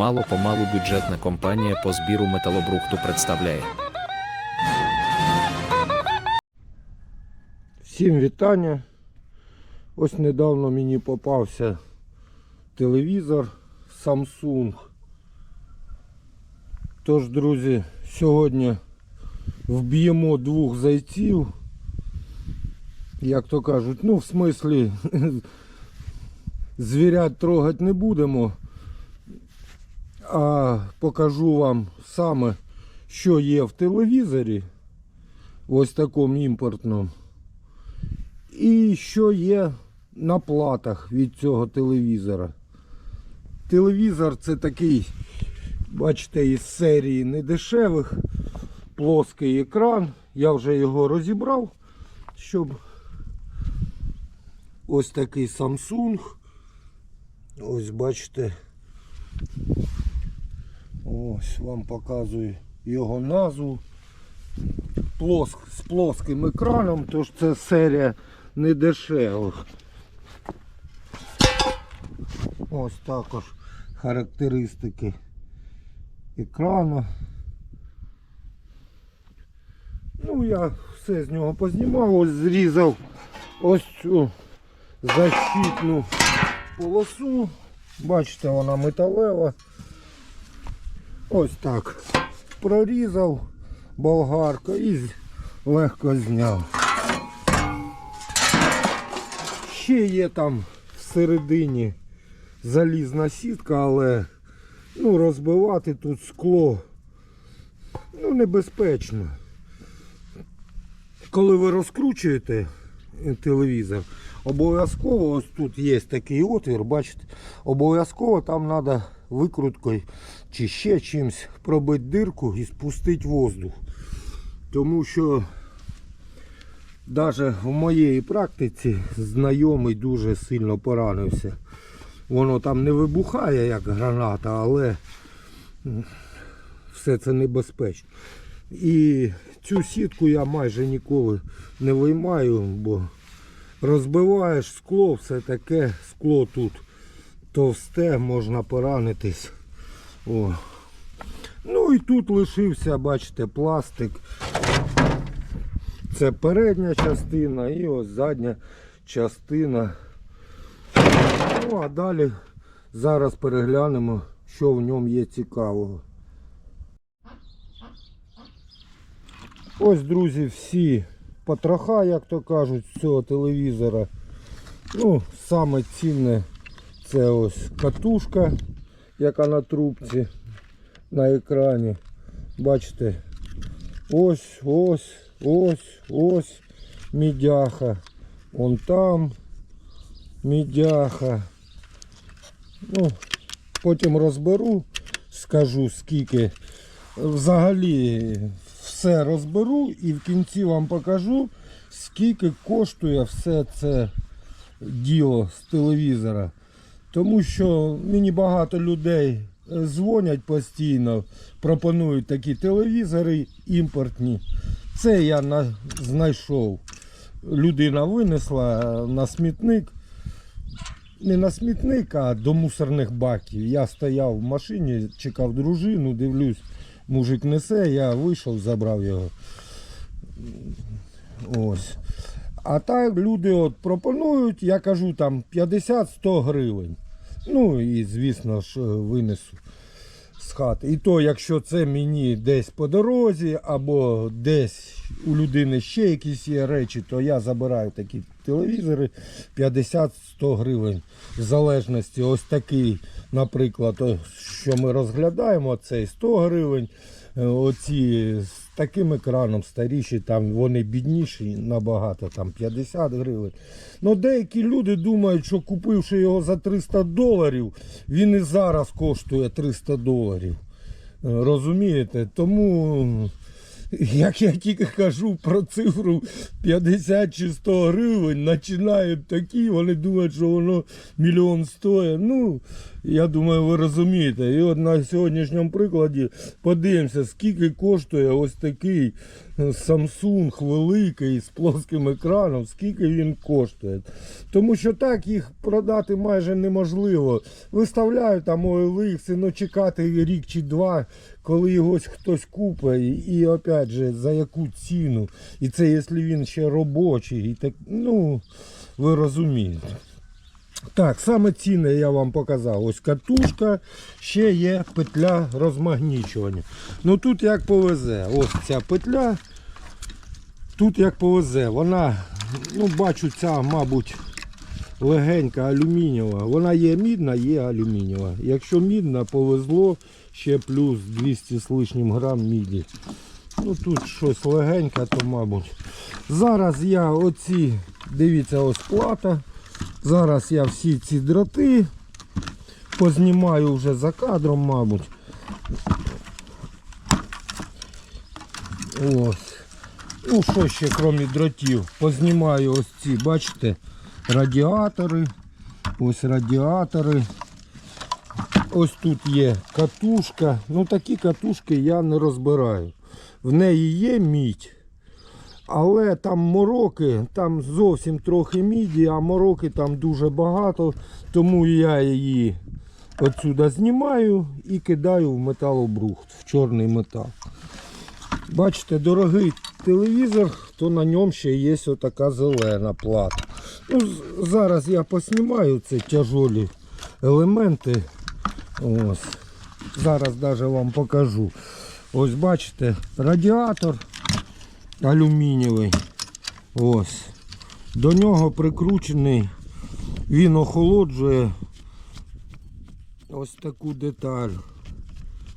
Мало-помалу бюджетна компанія по збіру металобрухту представляє. Всім вітання. Ось недавно мені попався телевізор Samsung. Тож, друзі, сьогодні вб'ємо двох зайців. Як то кажуть, ну в смислі звірят трогати не будемо. А покажу вам саме, що є в телевізорі. Ось такому імпортному. І що є на платах від цього телевізора. Телевізор це такий, бачите, із серії недешевих, плоский екран. Я вже його розібрав, щоб ось такий Samsung. Ось бачите. Ось вам показую його назву. Плоск, з плоским екраном, тож це серія недешевих. Ось також характеристики екрану. Ну, я все з нього познімав, ось зрізав ось цю защитну полосу. Бачите, вона металева. Ось так. Прорізав болгарка і легко зняв. Ще є там всередині залізна сітка, але ну, розбивати тут скло ну, небезпечно. Коли ви розкручуєте е, телевізор, обов'язково ось тут є такий отвір, бачите, обов'язково там треба викруткою чи ще чимось пробити дирку і спустити воздух. Тому що навіть в моїй практиці знайомий дуже сильно поранився. Воно там не вибухає як граната, але все це небезпечно. І цю сітку я майже ніколи не виймаю, бо розбиваєш скло, все таке, скло тут товсте, можна поранитись. О. Ну і тут лишився, бачите, пластик. Це передня частина і ось задня частина. Ну а далі зараз переглянемо, що в ньому є цікавого. Ось, друзі, всі потроха, як то кажуть, з цього телевізора. Ну, саме цінне це ось катушка, яка на трубці на екрані. Бачите, ось, ось, ось, ось мідяха. Вон там мідяха. Ну, потім розберу, скажу скільки. Взагалі все розберу і в кінці вам покажу, скільки коштує все це діло з телевізора. Тому що мені багато людей е, дзвонять постійно, пропонують такі телевізори імпортні. Це я на, знайшов. Людина винесла на смітник. Не на смітник, а до мусорних баків. Я стояв в машині, чекав дружину, дивлюсь, мужик несе, я вийшов, забрав його. Ось. А так люди от пропонують, я кажу там 50-100 гривень. Ну і звісно ж винесу з хати. І то, якщо це мені десь по дорозі, або десь у людини ще якісь є речі, то я забираю такі телевізори 50-100 гривень. В залежності, ось такий, наприклад, що ми розглядаємо, цей 100 гривень. Е, Оці таким екраном старіші, там вони бідніші набагато, там 50 гривень. Ну деякі люди думають, що купивши його за 300 доларів, він і зараз коштує 300 доларів. Розумієте? Тому як я тільки кажу про цифру 50 чи 100 гривень, починають такі, вони думають, що воно мільйон стоїть. Ну, я думаю, ви розумієте. І от на сьогоднішньому прикладі подивимося, скільки коштує ось такий е, Samsung великий з плоским екраном, скільки він коштує. Тому що так їх продати майже неможливо. Виставляють там OLX, ну чекати рік чи два, коли його хтось купить, і, опять же за яку ціну. І це якщо він ще робочий, і так, ну ви розумієте. Так, саме цінне я вам показав. Ось катушка, ще є петля розмагнічування. Ну тут як повезе. Ось ця петля. Тут як повезе. Вона, ну бачу, ця, мабуть, легенька алюмінієва. Вона є мідна, є алюмінієва. Якщо мідна, повезло ще плюс 200 з лишнім грам міді. Ну тут щось легеньке, то мабуть. Зараз я оці, дивіться, ось плата. Зараз я всі ці дроти познімаю вже за кадром, мабуть. Ось. Ну, що ще, крім дротів, познімаю ось ці, бачите, радіатори. Ось радіатори. Ось тут є катушка. Ну такі катушки я не розбираю. В неї є мідь. Але там мороки, там зовсім трохи міді, а мороки там дуже багато, тому я її отсюди знімаю і кидаю в металобрухт, в чорний метал. Бачите, дорогий телевізор, то на ньому ще є отака зелена плата. Ну, зараз я поснімаю ці тяжолі елементи. Ось. Зараз навіть вам покажу. Ось бачите, радіатор алюмінієвий. Ось. До нього прикручений, він охолоджує ось таку деталь.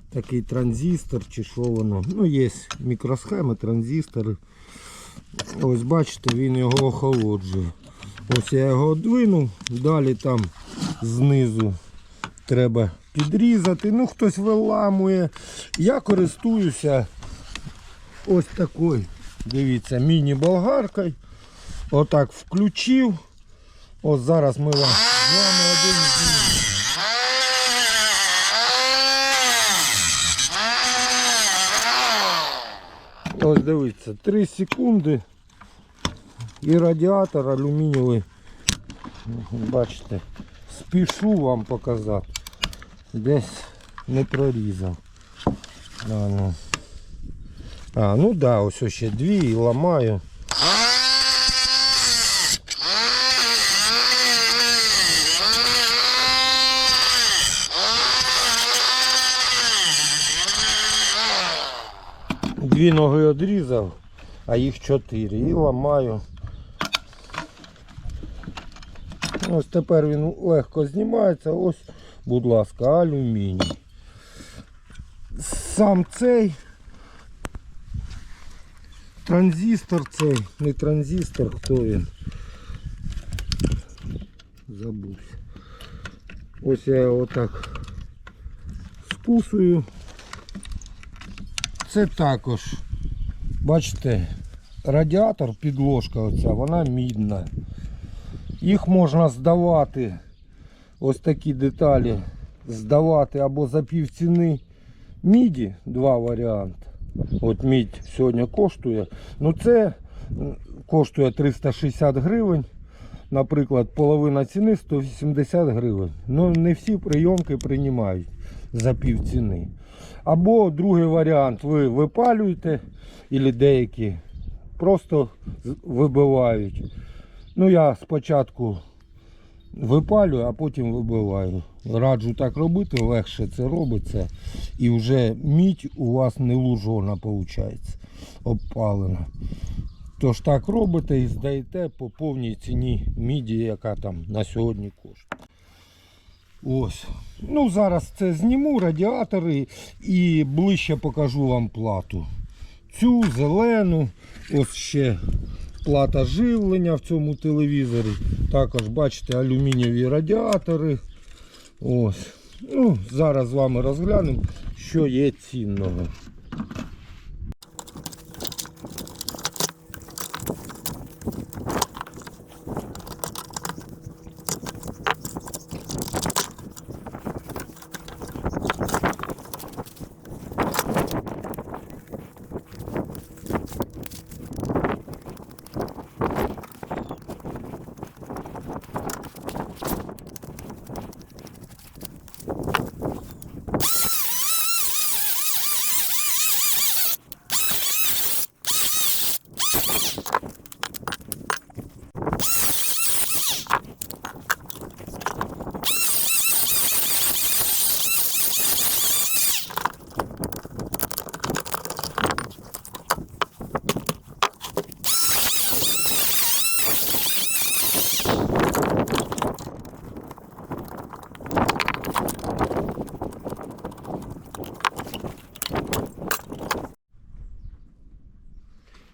Такий транзистор чи що воно. Ну, є мікросхеми, транзистори. Ось бачите, він його охолоджує. Ось я його одвинув, далі там знизу треба підрізати. Ну, хтось виламує. Я користуюся ось такою. Дивіться, міні-болгаркою. Отак включив. Ось зараз ми вам з вами один з Ось дивіться, 3 секунди. І радіатор алюмінієвий. Бачите, спішу вам показати. Десь не прорізав. А, ну. А, ну да, ось ще дві і ламаю. Дві ноги відрізав, а їх чотири. І ламаю. Ось тепер він легко знімається. Ось, будь ласка, алюміній. Сам цей транзистор цей, не транзистор, хто він? Забувся. Ось я його так спусую. Це також, бачите, радіатор, підложка оця, вона мідна. Їх можна здавати, ось такі деталі, здавати або за півціни міді, два варіанти. От мідь сьогодні коштує. Ну це коштує 360 гривень. Наприклад, половина ціни 180 гривень. Ну не всі прийомки приймають за півціни. Або другий варіант, ви випалюєте, або деякі просто вибивають. Ну я спочатку випалюю, а потім вибиваю. Раджу так робити, легше це робиться. І вже мідь у вас не лужона виходить, обпалена. Тож так робите і здаєте по повній ціні міді, яка там на сьогодні коштує. Ось. Ну, зараз це зніму радіатори і ближче покажу вам плату. Цю зелену, ось ще плата живлення в цьому телевізорі. Також бачите алюмінієві радіатори. Ось. Ну, зараз з вами розглянемо, що є цінного.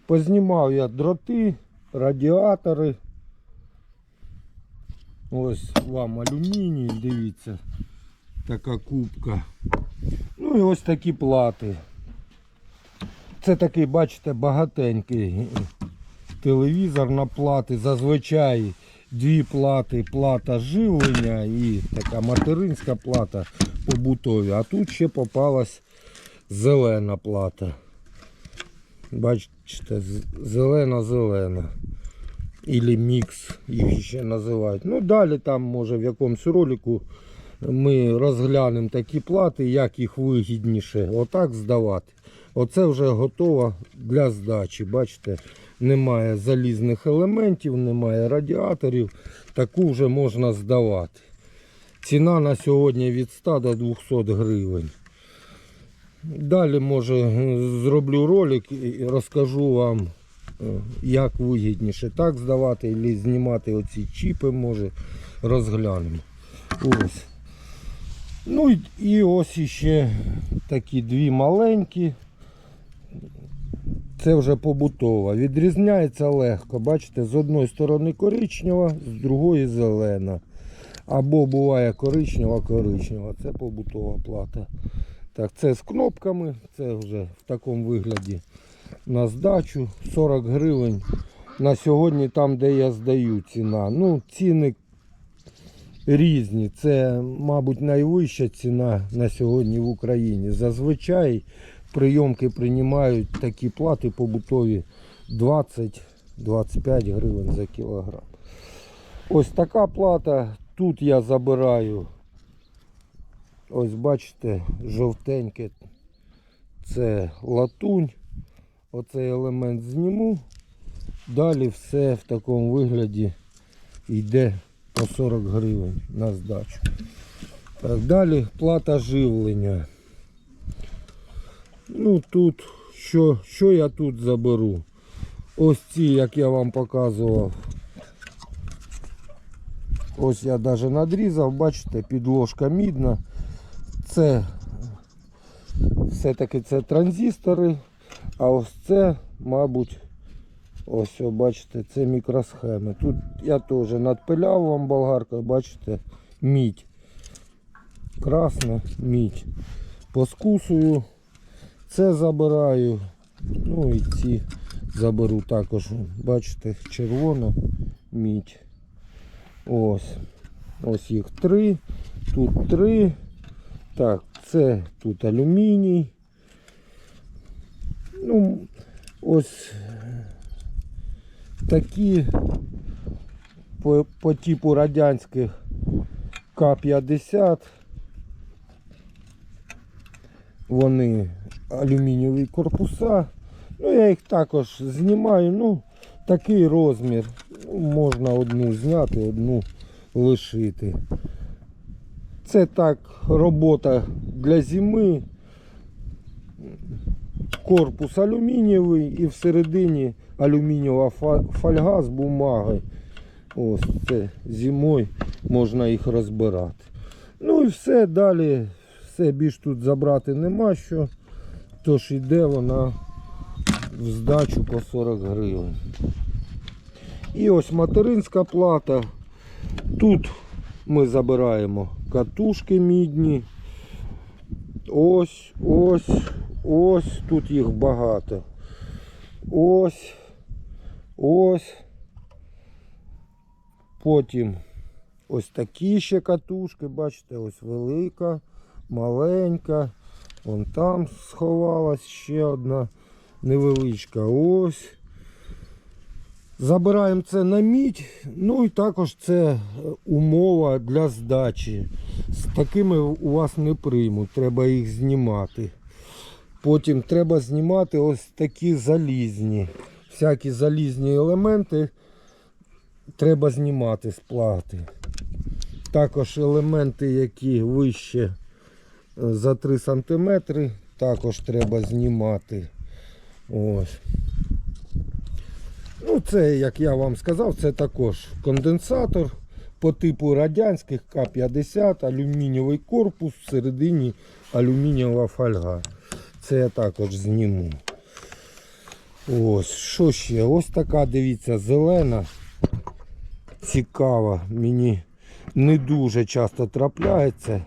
Познімав я дроти, радіатори. Ось вам алюміній, дивіться, така кубка. Ну і ось такі плати. Це такий, бачите, багатенький телевізор на плати. Зазвичай дві плати, плата живлення і така материнська плата побутові. А тут ще попалась зелена плата. Бачите, зелена-зелена. Ілі мікс їх ще називають. Ну далі там може в якомусь ролику ми розглянемо такі плати, як їх вигідніше отак здавати. Оце вже готово для здачі. Бачите, немає залізних елементів, немає радіаторів. Таку вже можна здавати. Ціна на сьогодні від 100 до 200 гривень. Далі, може, зроблю ролик і розкажу вам, е, як вигідніше так здавати, або знімати оці чіпи, може, розглянемо. Ось. Ну і, і ось іще такі дві маленькі. Це вже побутова. Відрізняється легко. Бачите, з одної сторони коричнева, з другої зелена. Або буває коричнева, коричнева. Це побутова плата. Так, це з кнопками, це вже в такому вигляді на здачу 40 гривень. На сьогодні там, де я здаю ціна. Ну, ціни різні. Це, мабуть, найвища ціна на сьогодні в Україні. Зазвичай прийомки приймають такі плати побутові 20-25 гривень за кілограм. Ось така плата. Тут я забираю. Ось бачите, жовтеньке. Це латунь. Оцей елемент зніму. Далі все в такому вигляді йде по 40 гривень на здачу. Так, далі плата живлення. Ну тут, що, що я тут заберу? Ось ці, як я вам показував. Ось я навіть надрізав, бачите, підложка мідна. Це все-таки це транзистори, а ось це, мабуть, ось бачите, це мікросхеми. Тут я теж надпиляв вам болгаркою, бачите, мідь. Красна мідь. Поскусую. Це забираю. Ну і ці заберу також. Бачите, червона мідь. Ось. Ось їх три. Тут три. Так, це тут алюміній. Ну, ось такі по, по типу радянських К-50. Вони алюмінієві корпуса. Ну, я їх також знімаю. Ну, такий розмір. Ну, можна одну зняти, одну лишити. Це так робота для зими. Корпус алюмінієвий і всередині алюмінієва фольга з бумагою. Ось це зимою можна їх розбирати. Ну і все далі. Все більш тут забрати нема що. Тож йде вона в здачу по 40 гривень. І ось материнська плата. Тут ми забираємо катушки мідні. Ось, ось, ось, тут їх багато. Ось, ось. Потім ось такі ще катушки, бачите, ось велика, маленька. Вон там сховалась ще одна невеличка. Ось. Забираємо це на мідь. Ну і також це е, умова для здачі. З такими у вас не приймуть, треба їх знімати. Потім треба знімати ось такі залізні. Всякі залізні елементи треба знімати з плати. Також елементи, які вище е, за 3 см, також треба знімати. Ось. Ну, це, як я вам сказав, це також конденсатор по типу радянських К-50, алюмінієвий корпус, всередині алюмінієва фольга. Це я також зніму. Ось, що ще? Ось така, дивіться, зелена. Цікава. Мені не дуже часто трапляється.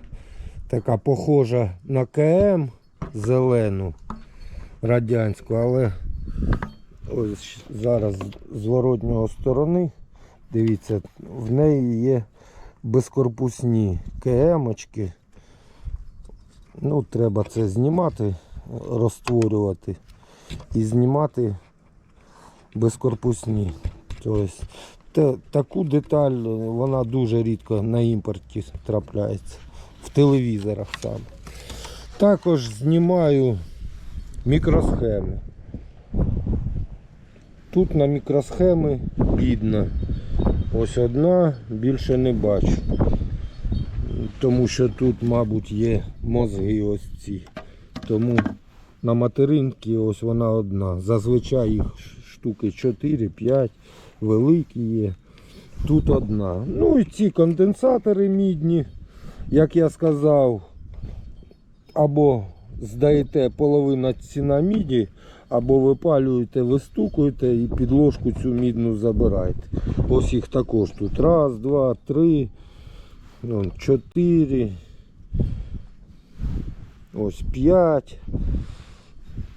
Така похожа на КМ зелену радянську, але ось зараз з зворотнього сторони, дивіться, в неї є безкорпусні КМочки. Ну, треба це знімати, розтворювати і знімати безкорпусні. Тобто, таку деталь вона дуже рідко на імпорті трапляється. В телевізорах саме. Також знімаю мікросхеми. Тут на мікросхеми бідно. Ось одна, більше не бачу. Тому що тут, мабуть, є мозги ось ці. Тому на материнці ось вона одна. Зазвичай їх штуки 4-5, великі є. Тут одна. Ну і ці конденсатори мідні, як я сказав, або здаєте половина ціна міді, або випалюєте, вистукуєте і підложку цю мідну забираєте. Ось їх також тут. Раз, два, три, чотири. Ось п'ять.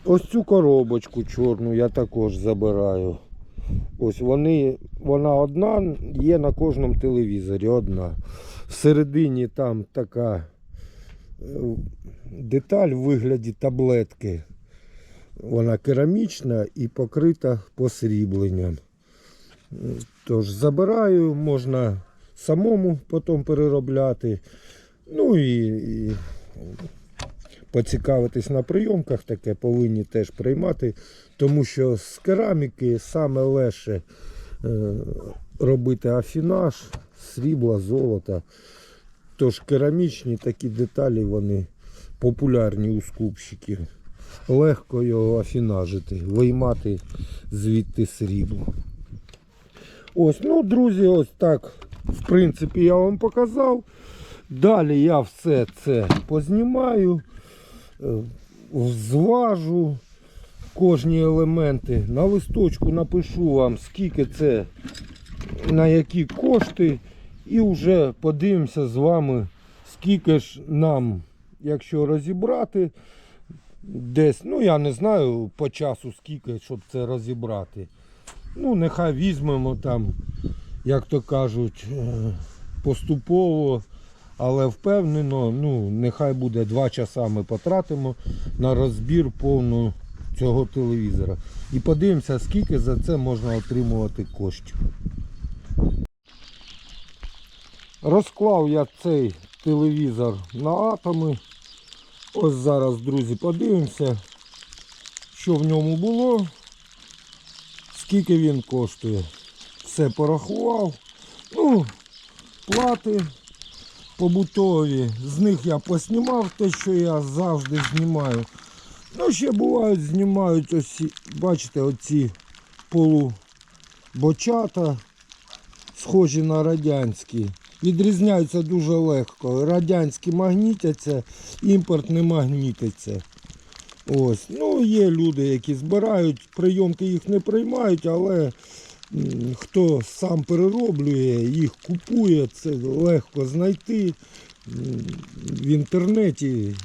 Ось цю коробочку чорну я також забираю. Ось вони, вона одна, є на кожному телевізорі одна. Всередині там така деталь в вигляді таблетки. Вона керамічна і покрита посрібленням. Тож забираю, можна самому потім переробляти. Ну і, і поцікавитись на прийомках таке повинні теж приймати, тому що з кераміки саме легше е, робити афінаж, срібла, золота. Тож керамічні такі деталі вони популярні у скупщиків. Легко його афінажити, виймати звідти срібло. Ось, ну, друзі, ось так, в принципі, я вам показав. Далі я все це познімаю, е, зважу кожні елементи. На листочку напишу вам, скільки це, на які кошти. І вже подивимося з вами, скільки ж нам, якщо розібрати, десь, ну я не знаю по часу скільки, щоб це розібрати. Ну, нехай візьмемо там, як то кажуть, е, поступово, але впевнено, ну, нехай буде 2 часа ми потратимо на розбір повну цього телевізора. І подивимося, скільки за це можна отримувати коштів. Розклав я цей телевізор на атоми. Ось зараз, друзі, подивимося, що в ньому було, скільки він коштує. Все порахував. Ну, плати побутові. З них я поснімав те, що я завжди знімаю. Ну, ще бувають, знімають ось, бачите, оці полубочата, схожі на радянські. Відрізняються дуже легко. Радянські магнітяться, імпорт не магнітиться. Ось. Ну, є люди, які збирають, прийомки їх не приймають, але хто сам перероблює, їх купує, це легко знайти. В інтернеті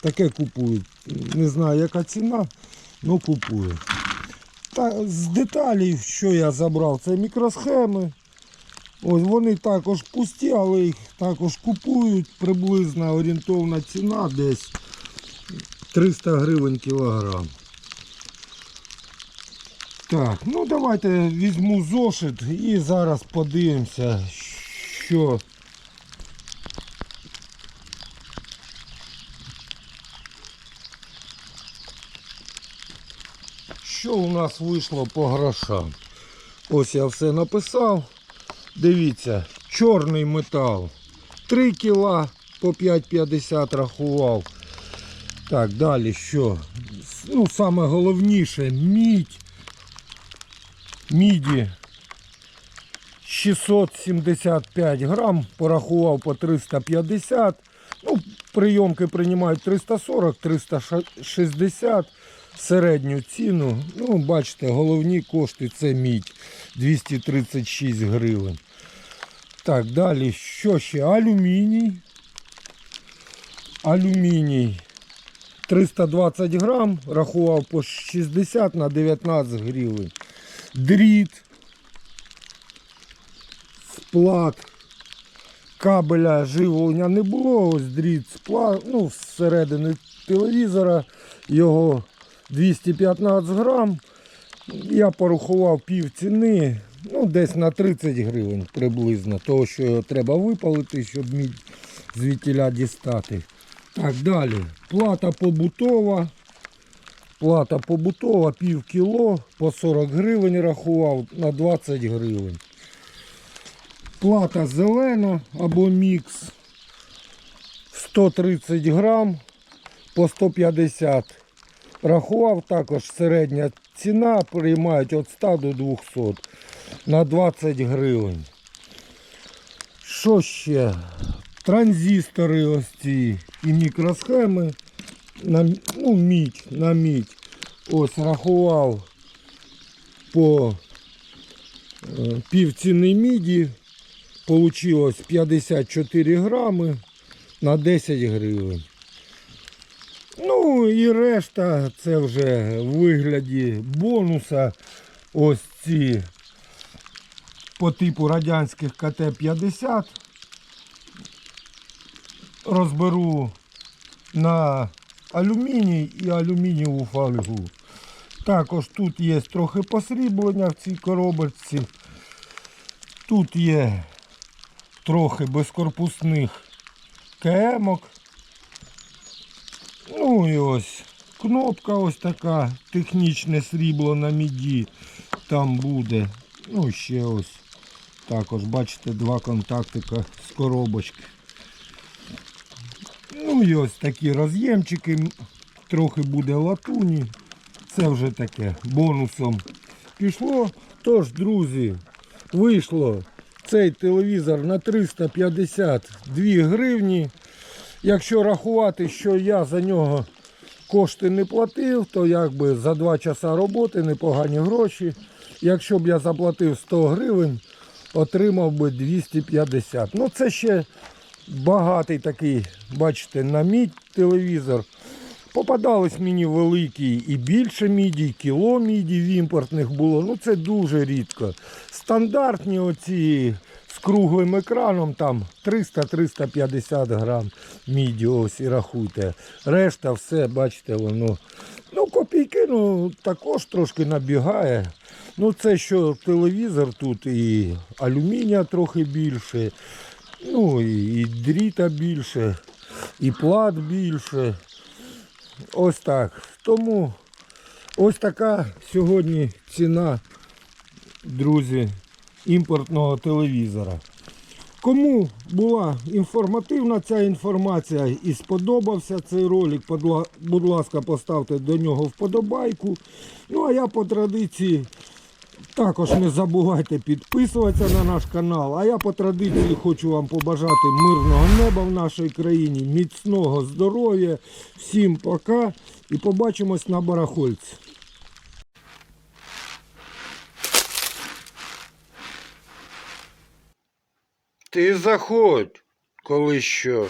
таке купують. Не знаю, яка ціна, але купують. Та, з деталей, що я забрав, це мікросхеми. Ось вони також пусті, але їх також купують. Приблизна орієнтовна ціна десь 300 гривень кілограм. Так, ну давайте візьму зошит і зараз подивимося, що. Що у нас вийшло по грошам? Ось я все написав. Дивіться, чорний метал. 3 кіла по 5,50 рахував. Так, далі що? Ну, саме головніше мідь. Міді 675 грам, порахував по 350. Ну, прийомки приймають 340, 360. Середню ціну. Ну, бачите, головні кошти це мідь 236 гривень. Так, далі, що ще? Алюміній. Алюміній 320 грам, рахував по 60 на 19 гривень. Дріт, сплат, кабеля живлення не було. Ось дріт сплат, ну, всередини телевізора його 215 грам. Я порахував пів ціни, ну десь на 30 гривень приблизно. Того, що треба випалити, щоб мідь звідтіля дістати. Так, далі. Плата побутова. Плата побутова пів кіло по 40 гривень рахував на 20 гривень. Плата зелена або мікс 130 грам по 150. Рахував також середня ціна, приймають від 100 до 200 на 20 гривень. Що ще? Транзистори ось ці і мікросхеми на ну, мідь, на мідь. Ось рахував по е, півціни міді. Получилось 54 грами на 10 гривень. Ну і решта це вже в вигляді бонуса. Ось ці по типу радянських КТ-50 розберу на алюміній і алюмінієву фольгу. Також тут є трохи посріблення в цій коробочці. Тут є трохи безкорпусних кемок. І ось кнопка ось така, технічне срібло на міді там буде. Ну ще ось також, бачите, два контактика з коробочки. Ну і ось такі роз'ємчики, трохи буде латуні. Це вже таке бонусом пішло. Тож, друзі, вийшло цей телевізор на 352 гривні. Якщо рахувати, що я за нього кошти не платив, то якби за 2 часа роботи непогані гроші. Якщо б я заплатив 100 гривень, отримав би 250. Ну це ще багатий такий, бачите, на мідь телевізор. Попадались мені великі і більше міді, кіло міді в імпортних було. Ну це дуже рідко. Стандартні оці з круглим екраном там 300-350 грам міді, ось і рахуйте. Решта все, бачите, воно. Ну, копійки, ну також трошки набігає. Ну, це що телевізор тут і алюмінія трохи більше, ну і, і дріта більше, і плат більше. Ось так. Тому ось така сьогодні ціна, друзі, імпортного телевізора. Кому була інформативна ця інформація і сподобався цей ролик, будь ласка, поставте до нього вподобайку. Ну а я по традиції також не забувайте підписуватися на наш канал. А я по традиції хочу вам побажати мирного неба в нашій країні, міцного здоров'я. Всім пока і побачимось на барахольці. Ти заходь, коли що.